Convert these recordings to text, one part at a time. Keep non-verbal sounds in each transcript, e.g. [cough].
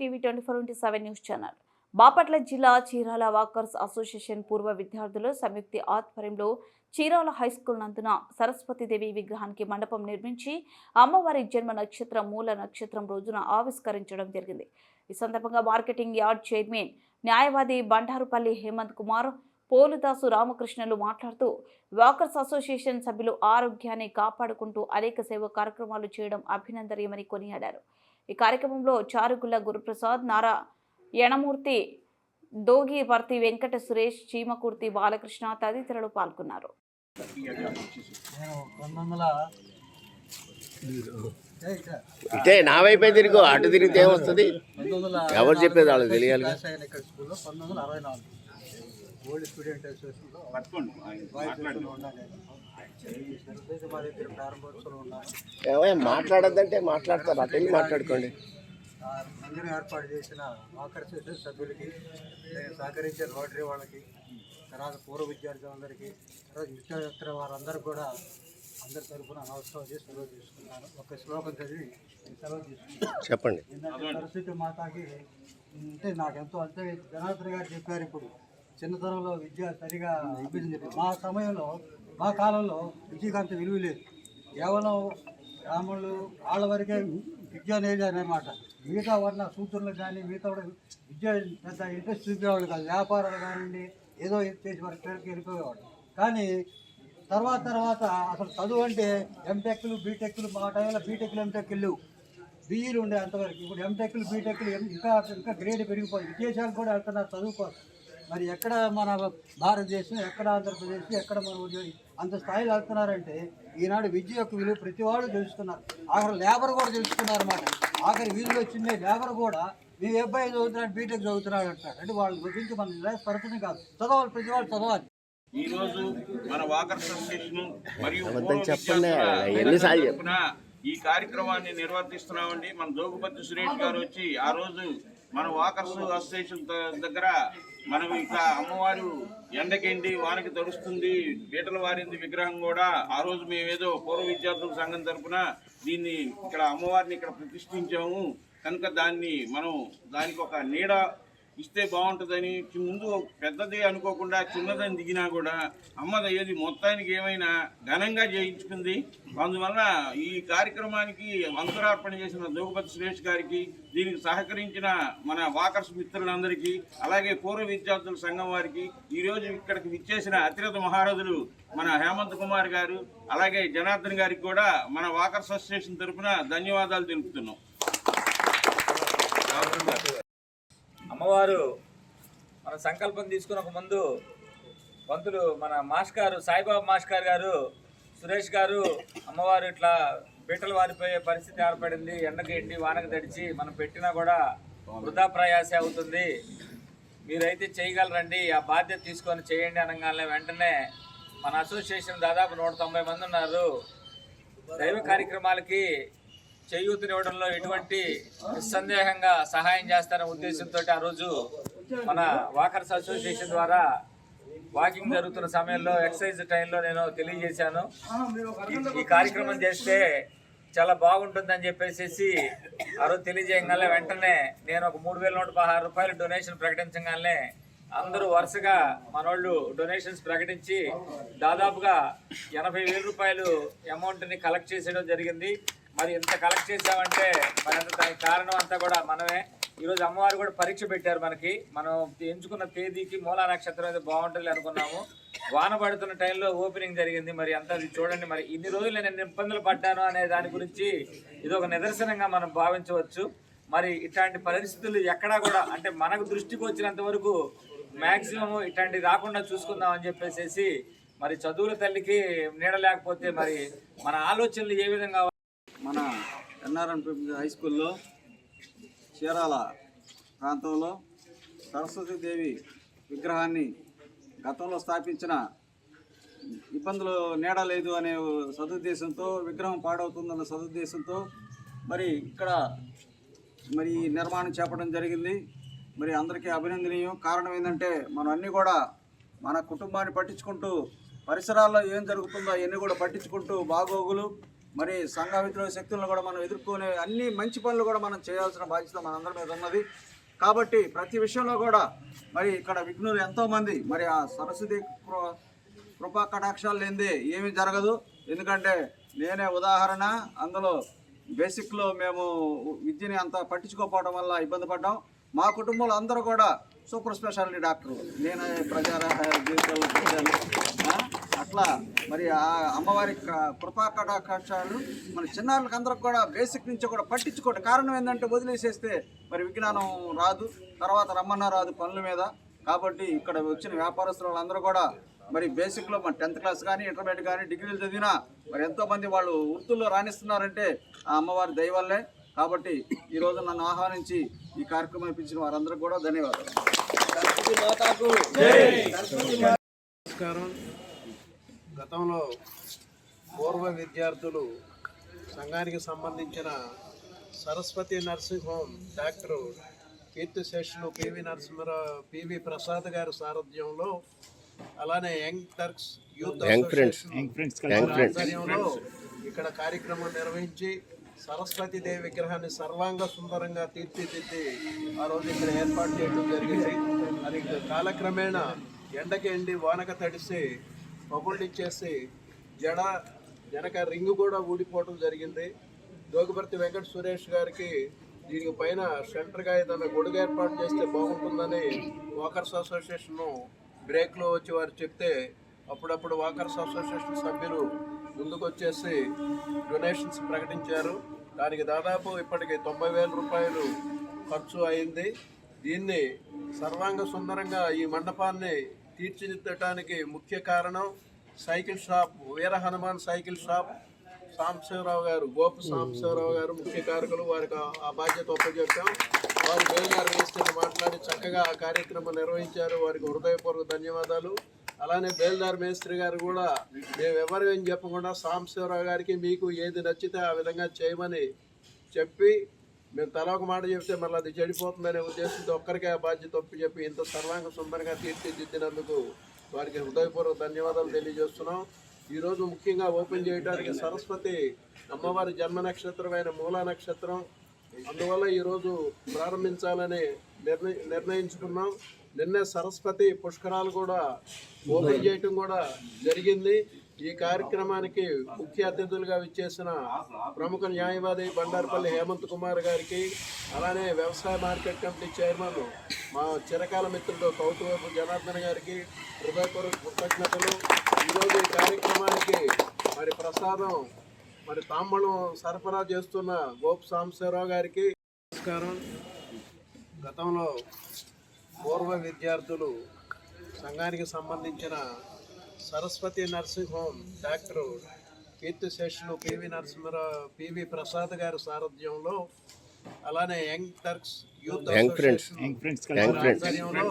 TV twenty four into seven news channel. Bapatla జిల్లా Chirala walkers association పూర్వ విద్యార్థుల సంయుక్తి ఆధ్వర్యంలో చీరాల హై స్కూల్ నందున సరస్వతీదేవి విగ్రహానికి మండపం నిర్మించి అమ్మవారి జన్మ నక్షత్రం మూల నక్షత్రం రోజున ఆవిష్కరించడం జరిగింది. ఈ సందర్భంగా మార్కెటింగ్ యార్డ్ చైర్మన్ న్యాయవాది బండారుపల్లి హేమంత్ కుమార్ పోలుదాసు రామకృష్ణలు మాట్లాడుతూ వాకర్స్ అసోసియేషన్ సభ్యులు ఆరోగ్యాన్ని కాపాడుకుంటూ అనేక సేవ కార్యక్రమాలు చేయడం అభినందనీయమని కొనియాడారు. ఈ కార్యక్రమంలో చారుగుల్ల గురుప్రసాద్ నారా యణమూర్తి దోగివర్తి వెంకట సురేష్ చీమకుర్తి బాలకృష్ణ తదితరులు పాల్గొన్నారు. నేను ఇటే నా వైపే తిరుగు అటు తిరిగితే ఏమొస్తుంది ఎవరు చెప్పేది వాళ్ళకి తెలియాలి ఓల్డ్ స్టూడెంట్ అసోసియేషన్లో మా దగ్గర ప్రారంభోత్సవం మాట్లాడద్దంటే మాట్లాడతారు. అటు వెళ్ళి మాట్లాడుకోండి. ఆ మందిరం ఏర్పాటు చేసిన వాకర్ అసోసియేషన్ సభ్యులకి నేను సహకరించిన రోటరీ వాళ్ళకి తర్వాత పూర్వ విద్యార్థులందరికీ తర్వాత విద్యార్థుల వారందరూ కూడా అందరి తరఫున నమస్కారం చేసి సెలవు తీసుకున్నాను. ఒక శ్లోకం చదివి సెలవు తీసుకున్నాను. చెప్పండి. సరస్వతి మాతాకి అంటే నాకు ఎంతో అంటే జనార్దన్ గారు చెప్పారు ఇప్పుడు. చిన్నతనంలో విద్య సరిగా అభ్యసించింది మా సమయంలో మా కాలంలో విద్యకు అంత విలువ లేదు. కేవలం బ్రాహ్మణులు వాళ్ళ వరకే విద్య అనేది అనమాట మిగతా వర్ణ సూత్రులు కానీ మిగతా కూడా విద్య పెద్ద ఇంట్రెస్ట్ చూపేవాళ్ళు కాదు. వ్యాపారాలు కానివ్వండి ఏదో చేసి వారి పేరుకి వెళ్ళిపోయేవాడు కానీ తర్వాత తర్వాత అసలు చదువు అంటే ఎంటెక్లు బీటెక్లు మా టైంలో బీటెక్లు ఎంటెక్ లేవు. బీఈలు ఉండే అంతవరకు ఇప్పుడు ఎంటెక్లు బీటెక్లు ఇంకా ఇంకా గ్రేడ్ పెరిగిపోయి విదేశాలకు కూడా వెళ్తున్నారు చదువు మరి ఎక్కడ మన భారతదేశం ఎక్కడ ఆంధ్రప్రదేశ్ ఎక్కడ మన ఉద్యోగి అంత స్థాయిలో వెళ్తున్నారంటే ఈనాడు విద్య యొక్క విలువ ప్రతి వాళ్ళు తెలుసుకున్నారు. ఆఖరి లేబర్ కూడా తెలుసుకున్నారు అన్నమాట. ఆఖరి వీళ్ళు వచ్చిందే లేబర్ కూడా మీ అబ్బాయి చదువుతున్నాడు బీటెక్ చదువుతున్నాడు అంటారు. అంటే వాళ్ళ గురించి మన పరచనే కాదు. చదవాలి ప్రతి వాళ్ళు చదవాలి. ఈ రోజు మన వాకర్ అసోసియేషన్ మరియు ఈ కార్యక్రమాన్ని నిర్వర్తిస్తున్నామండి. మన జోగుపతి సురేష్ గారు వచ్చి ఆ రోజు మన వాకర్స్ అసోసియేషన్ దగ్గర మనం ఇక అమ్మవారు ఎండకెండి వానకి తడుస్తుంది పీటల వారింది విగ్రహం కూడా ఆ రోజు మేము ఏదో పూర్వ విద్యార్థుల సంఘం తరఫున దీన్ని ఇక్కడ అమ్మవారిని ఇక్కడ ప్రతిష్ఠించాము. కనుక దాన్ని మనం దానికి ఒక నీడ ఇస్తే బాగుంటుందని ముందు పెద్దది అనుకోకుండా చిన్నదని దిగినా కూడా అమ్మదయ్యేది మొత్తానికి ఏమైనా ఘనంగా చేయించుకుంది. అందువల్ల ఈ కార్యక్రమానికి అంతరార్పణ చేసిన దోగపతి సురేష్ గారికి దీనికి సహకరించిన మన వాకర్స్ మిత్రులందరికీ అలాగే పూర్వ విద్యార్థుల సంఘం వారికి ఈరోజు ఇక్కడికి విచ్చేసిన అతిరథ మహారథులు మన హేమంత్ కుమార్ గారు అలాగే జనార్దన్ గారికి కూడా మన వాకర్స్ అసోసియేషన్ తరఫున ధన్యవాదాలు తెలుపుతున్నాం. అమ్మవారు మన సంకల్పం తీసుకున్న ముందు పంతులు మన మాస్కారు సాయిబాబా మాస్కార్ గారు సురేష్ గారు అమ్మవారు ఇట్లా బీటలు వారిపోయే పరిస్థితి ఏర్పడింది. ఎండకి ఎండి వానకు తడిచి మనం పెట్టినా కూడా వృధా ప్రయాసే అవుతుంది. మీరైతే చేయగలరండి. ఆ బాధ్యత తీసుకొని చేయండి అనగానే వెంటనే మన అసోసియేషన్ దాదాపు నూట తొంభై మంది ఉన్నారు. దైవ కార్యక్రమాలకి చేయూతనివ్వడంలో ఎటువంటి నిస్సందేహంగా సహాయం చేస్తారనే ఉద్దేశంతో ఆ రోజు మన వాకర్స్ అసోసియేషన్ ద్వారా వాకింగ్ జరుగుతున్న సమయంలో ఎక్సర్సైజ్ టైంలో నేను తెలియజేశాను. ఈ- కార్యక్రమం చేస్తే చాలా బాగుంటుందని చెప్పేసి ఆ రోజు తెలియజేయగానే వెంటనే నేను ఒక మూడు వేల నూట పదహారు రూపాయలు డొనేషన్ ప్రకటించగానే అందరూ వరుసగా మనోళ్ళు డొనేషన్స్ ప్రకటించి దాదాపుగా ఎనభై వేల రూపాయలు అమౌంట్ని కలెక్ట్ చేసేయడం జరిగింది. మరి ఎంత కలెక్ట్ చేసామంటే మరి అంత దానికి కారణం అంతా కూడా మనమే. ఈరోజు అమ్మవారు కూడా పరీక్ష పెట్టారు మనకి. మనం ఎంచుకున్న తేదీకి మూలా నక్షత్రం అయితే బాగుంటుంది అనుకున్నాము. వాన పడుతున్న టైంలో ఓపెనింగ్ జరిగింది. మరి అంతా చూడండి. మరి ఇన్ని రోజులు నేను ఎన్ని ఇబ్బందులు పడ్డాను అనే దాని గురించి ఇది ఒక నిదర్శనంగా మనం భావించవచ్చు. మరి ఇట్లాంటి పరిస్థితులు ఎక్కడా కూడా అంటే మనకు దృష్టికి వచ్చినంత వరకు మాక్సిమం ఇట్లాంటివి రాకుండా చూసుకుందాం అని చెప్పేసి మరి చదువుల తల్లికి నీడ లేకపోతే మరి మన ఆలోచనలు ఏ విధంగా మన ఎన్ఆర్ఎన్ హై స్కూల్లో చీరాల ప్రాంతంలో సరస్వతీదేవి విగ్రహాన్ని గతంలో స్థాపించిన ఇబ్బందులు నీడలేదు అనే సదుద్దేశంతో విగ్రహం పాడవుతుందన్న సదుద్దేశంతో మరి ఇక్కడ మరి ఈ నిర్మాణం చేపడం జరిగింది. మరి అందరికీ అభినందనీయం. కారణం ఏంటంటే మనం అన్నీ కూడా మన కుటుంబాన్ని పట్టించుకుంటూ పరిసరాల్లో ఏం జరుగుతుందో అవన్నీ కూడా పట్టించుకుంటూ బాగోగులు మరి సంఘ విద్రోహ శక్తులను కూడా మనం ఎదుర్కొనే అన్ని మంచి పనులు కూడా మనం చేయాల్సిన బాధ్యత మనందరి మీద ఉన్నది. కాబట్టి ప్రతి విషయంలో కూడా మరి ఇక్కడ విఘ్నులు ఎంతోమంది మరి ఆ సరస్వతి కృ- కృపా కటాక్షాలు లేనిదే ఏమీ జరగదు. ఎందుకంటే నేనే ఉదాహరణ అందులో బేసిక్లో మేము విద్యని అంత పట్టించుకోకపోవడం వల్ల ఇబ్బంది పడ్డాం. మా కుటుంబంలో అందరూ కూడా సూపర్ స్పెషాలిటీ డాక్టర్. నేను ప్రజా జీవితంలో అట్లా మరి ఆ అమ్మవారి క- మన చిన్నారులకు అందరికి కూడా బేసిక్ నుంచి కూడా పట్టించుకోవడం కారణం ఏంటంటే వదిలేసేస్తే మరి విజ్ఞానం రాదు. తర్వాత రమ్మన్న రాదు పనుల మీద. కాబట్టి ఇక్కడ వచ్చిన వ్యాపారస్తులు వాళ్ళందరూ కూడా మరి బేసిక్లో మన టెన్త్ క్లాస్ కానీ ఇంటర్మీడియట్ కానీ డిగ్రీలు చదివినా మరి ఎంతోమంది వాళ్ళు వృత్తుల్లో రాణిస్తున్నారంటే ఆ అమ్మవారి దయ వల్లే. కాబట్టి ఈరోజు నన్ను ఆహ్వానించి ఈ కార్యక్రమం ఇప్పించిన వారందరూ కూడా ధన్యవాదాలు. నమస్కారం. గతంలో పూర్వ విద్యార్థులు సంఘానికి సంబంధించిన సరస్వతి నర్సింగ్ హోమ్ డాక్టర్ కీర్తిశేషులు పివి నరసింహరావు పివి ప్రసాద్ గారి సారథ్యంలో అలానే యంగ్ టర్క్స్ యూత్ ఆధ్వర్యంలో ఇక్కడ కార్యక్రమం నిర్వహించి సరస్వతి దేవి విగ్రహాన్ని సర్వాంగ సుందరంగా తీర్చిదిద్ది ఆ రోజు ఇక్కడ ఏర్పాటు చేయడం జరిగింది. అది కాలక్రమేణా ఎండకి ఎండి వానక తడిసి పగుళ్ళిచ్చేసి జడ వెనక రింగు కూడా ఊడిపోవడం జరిగింది. జోగిపర్తి వెంకట సురేష్ గారికి దీనికి పైన సెంటర్గా ఏదైనా గొడుగు ఏర్పాటు చేస్తే బాగుంటుందని వాకర్స్ అసోసియేషను బ్రేక్లో వచ్చి వారు చెప్తే అప్పుడప్పుడు వాకర్స్ అసోసియేషన్ సభ్యులు ముందుకు వచ్చేసి డొనేషన్స్ ప్రకటించారు. దానికి దాదాపు ఇప్పటికి తొంభై వేల రూపాయలు ఖర్చు అయింది. దీన్ని సర్వాంగ సుందరంగా ఈ మండపాన్ని తీర్చిదిద్దటానికి ముఖ్య కారణం cycle shop Veera Hanuman cycle shop. Sambasivarao గారు గోపు సాంబశివరావు గారు ముఖ్య కారకులు. వారికి ఆ- బాధ్యత ఒప్పచెప్పాం వారు బేల్గారు వేస్తున్న మాట్లాడి చక్కగా ఆ కార్యక్రమం నిర్వహించారు. వారికి హృదయపూర్వక ధన్యవాదాలు. అలానే బేల్దార్ మేస్త్రి గారు కూడా మేము ఎవరు ఏం చెప్పకుండా సాంబశివరావు గారికి మీకు ఏది నచ్చితే ఆ విధంగా చేయమని చెప్పి మేము తల ఒక మాట చెప్తే మళ్ళీ అది చెడిపోతుందనే ఉద్దేశంతో ఒక్కరికే ఆ బాధ్యత ఒప్పి చెప్పి ఇంత సర్వాంగ సుందరంగా తీర్చిదిద్దినందుకు వారికి హృదయపూర్వక ధన్యవాదాలు తెలియజేస్తున్నాం. ఈరోజు ముఖ్యంగా ఓపెన్ చేయడానికి సరస్వతి అమ్మవారి జన్మ నక్షత్రమైన మూలా నక్షత్రం. అందువల్ల ఈరోజు ప్రారంభించాలని నిర్ణయించుకున్నాం. నిన్నే సరస్వతి పుష్కరాలు కూడా ఓపెన్ చేయటం కూడా జరిగింది. ఈ కార్యక్రమానికి ముఖ్య అతిథులుగా విచ్చేసిన ప్రముఖ న్యాయవాది బండార్పల్లి హేమంత్ కుమార్ గారికి అలానే వ్యవసాయ మార్కెట్ కమిటీ చైర్మన్ మా చిరకాల మిత్రుడు కౌతువైపు జనార్దన్ గారికి హృదయపూర్వక కృతజ్ఞతలు. ఈరోజు ఈ కార్యక్రమానికి మరి ప్రసాదం మరి తాంబళం సరఫరా చేస్తున్న గోపు సాంబశివరావు గారికి నమస్కారం. గతంలో పూర్వ విద్యార్థులు సంఘానికి సంబంధించిన సరస్వతి నర్సింగ్ హోమ్ డాక్టర్ కీర్తిశేషులు పివి నరసింహరావు పివి ప్రసాద్ గారి సారథ్యంలో అలానే యంగ్ టర్క్స్ యూత్ ఆధ్వర్యంలో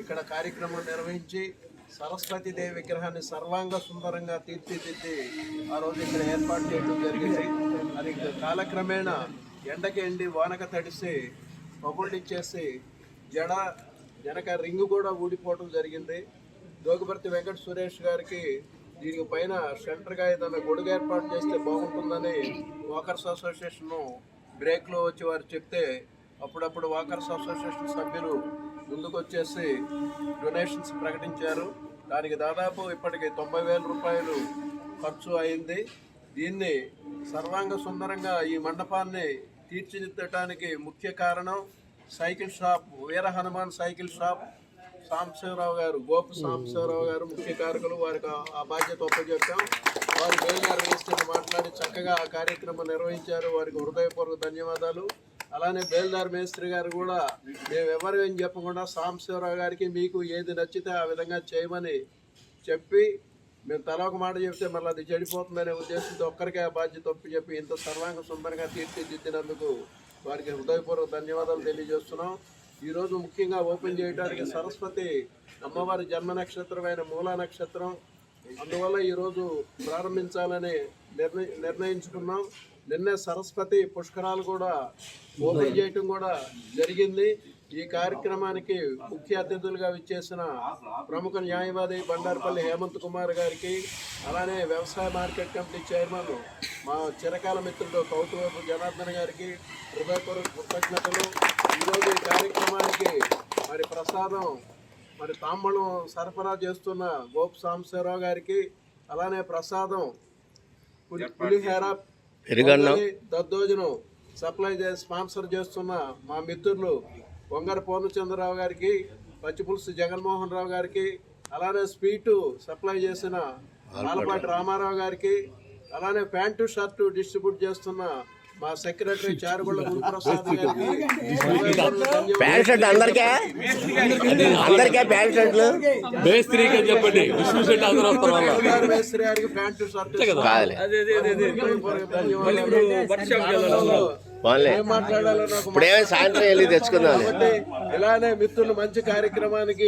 ఇక్కడ కార్యక్రమం నిర్వహించి సరస్వతి దేవి విగ్రహాన్ని సర్వాంగ సుందరంగా తీర్చిదిద్ది ఆ రోజు ఇక్కడ ఏర్పాటు చేయడం జరిగింది. అది కాలక్రమేణా ఎండకి ఎండి వానక తడిసి పగుళ్ళిచ్చేసి జడ వెనక రింగ్ కూడా ఊడిపోవడం జరిగింది. జోగిపర్తి వెంకట సురేష్ గారికి దీనికి పైన సెంటర్గా ఏదైనా గొడుగు ఏర్పాటు చేస్తే బాగుంటుందని వాకర్స్ అసోసియేషన్ బ్రేక్లో వచ్చి వారు చెప్తే అప్పుడప్పుడు వాకర్స్ అసోసియేషన్ సభ్యులు ముందుకు వచ్చేసి డొనేషన్స్ ప్రకటించారు. దానికి దాదాపు ఇప్పటికి తొంభై వేల రూపాయలు ఖర్చు అయింది. దీన్ని సర్వాంగ సుందరంగా ఈ మండపాన్ని తీర్చిదిద్దటానికి ముఖ్య కారణం cycle shop Veera Hanuman cycle shop Sambasivarao గారు గోపు సాంబశివరావు గారు ముఖ్య కారకులు వారికి ఆ- బాధ్యత ఒప్పచెప్పాం వారు బేల్గారు వేస్తున్న మాట్లాడి చక్కగా ఆ కార్యక్రమం నిర్వహించారు. వారికి హృదయపూర్వక ధన్యవాదాలు. అలానే బేల్దార్ మేస్త్రి గారు కూడా మేము ఎవరు ఏం చెప్పకుండా సాంబశివరావు గారికి మీకు ఏది నచ్చితే ఆ విధంగా చేయమని చెప్పి మేము తల ఒక మాట చెప్తే మళ్ళీ అది చెడిపోతుందనే ఉద్దేశంతో ఒక్కరికే ఆ బాధ్యత ఒప్పి చెప్పి ఇంత సర్వాంగ సుందరంగా తీర్చిదిద్దినందుకు వారికి హృదయపూర్వక ధన్యవాదాలు తెలియజేస్తున్నాం. ఈరోజు ముఖ్యంగా ఓపెన్ చేయడానికి సరస్వతి అమ్మవారి జన్మ నక్షత్రమైన మూలా నక్షత్రం. అందువల్ల ఈరోజు ప్రారంభించాలని నిర్ణయి నిర్ణయించుకున్నాం. నిన్నే సరస్వతి పుష్కరాలు కూడా ఓపెన్ చేయటం కూడా జరిగింది. ఈ కార్యక్రమానికి ముఖ్య అతిథులుగా విచ్చేసిన ప్రముఖ న్యాయవాది బండారపల్లి హేమంత్ కుమార్ గారికి అలానే వ్యవసాయ మార్కెట్ కమిటీ చైర్మన్ మా చిరకాల మిత్రుడు కౌతువైపు జనార్దన్ గారికి హృదయపూర్వక కృతజ్ఞతలు. ఈరోజు ఈ కార్యక్రమానికి మరి ప్రసాదం మరి తాంబళం సరఫరా చేస్తున్న గోప్ సాంబశివరావు గారికి అలానే ప్రసాదం పులి- పులిహోర దద్దోజనం సప్లై చేసి స్పాన్సర్ చేస్తున్న మా మిత్రులు వంగర పూర్ణచంద్రరావు గారికి పచ్చిపులుసు జగన్మోహన్ రావు గారికి అలానే స్వీటు సప్లై చేసిన ఆలపాటి రామారావు గారికి అలానే ప్యాంటు షర్టు డిస్ట్రిబ్యూట్ చేస్తున్న మా సెక్రటరీ చారుగుళ్ళ గురుప్రసాద్ [laughs] గారికి ప్యాంట్ షర్ట్ అందరికే? అందరికే ప్యాంట్ షర్ట్లు? మేస్త్రికి అని చెప్పండి. విష్ణు శెట్టి అందరూ వస్తారు మేస్త్రి గారికి ప్యాంటు షర్టు ఇప్పుడు సాయంత్రం వెళ్ళి తెచ్చుకుందాం ఇలానే మిత్రులు మంచి కార్యక్రమానికి